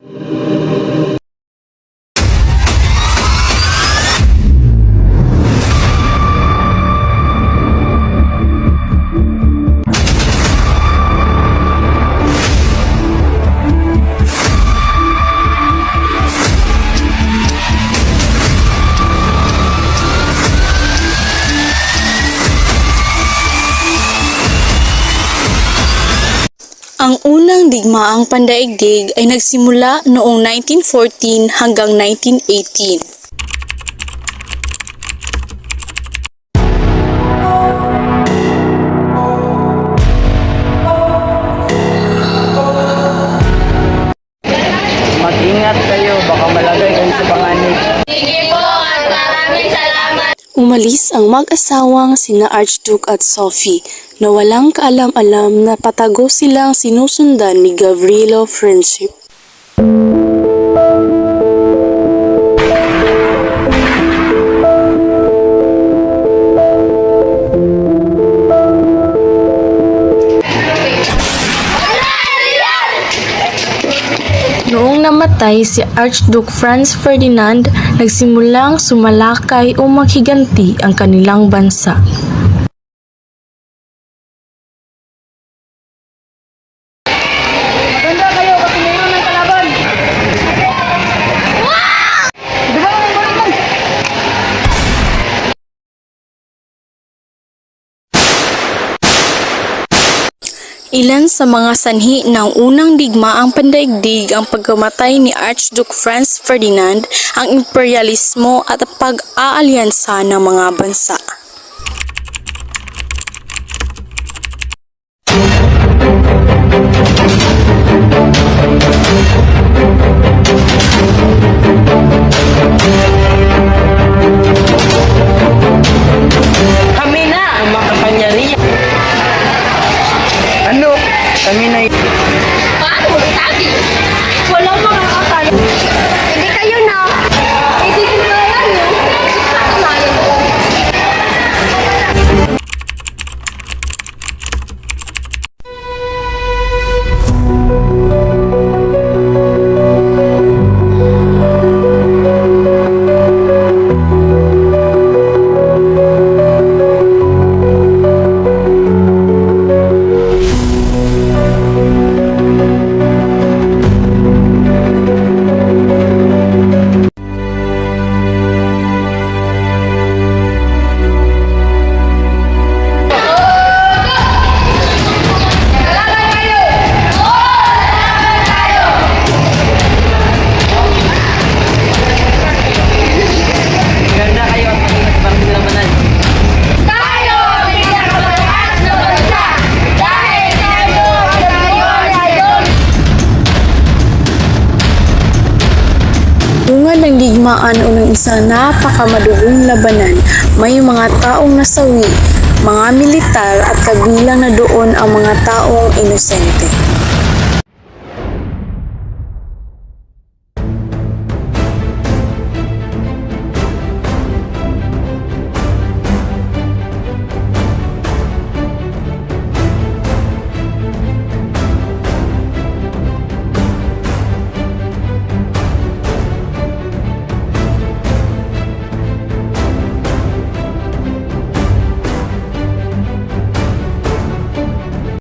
you Ang unang digmaang pandaigdig ay nagsimula noong 1914 hanggang 1918. Mag-ingat kayo, baka malagay kayo sa panganib. Umalis ang mag-asawang sina Archduke at Sophie na walang kaalam-alam na patago silang sinusundan ni Gavrilo Friendship. Noong namatay si Archduke Franz Ferdinand, nagsimulang sumalakay o maghiganti ang kanilang bansa. Ilan sa mga sanhi ng unang digmaang pandaigdig ang pagkamatay ni Archduke Franz Ferdinand, ang imperialismo at pag-aalyansa ng mga bansa. Tungad ng digmaan o ng isang napakamadugong labanan, may mga taong nasawi, mga militar at kabilang na doon ang mga taong inosente.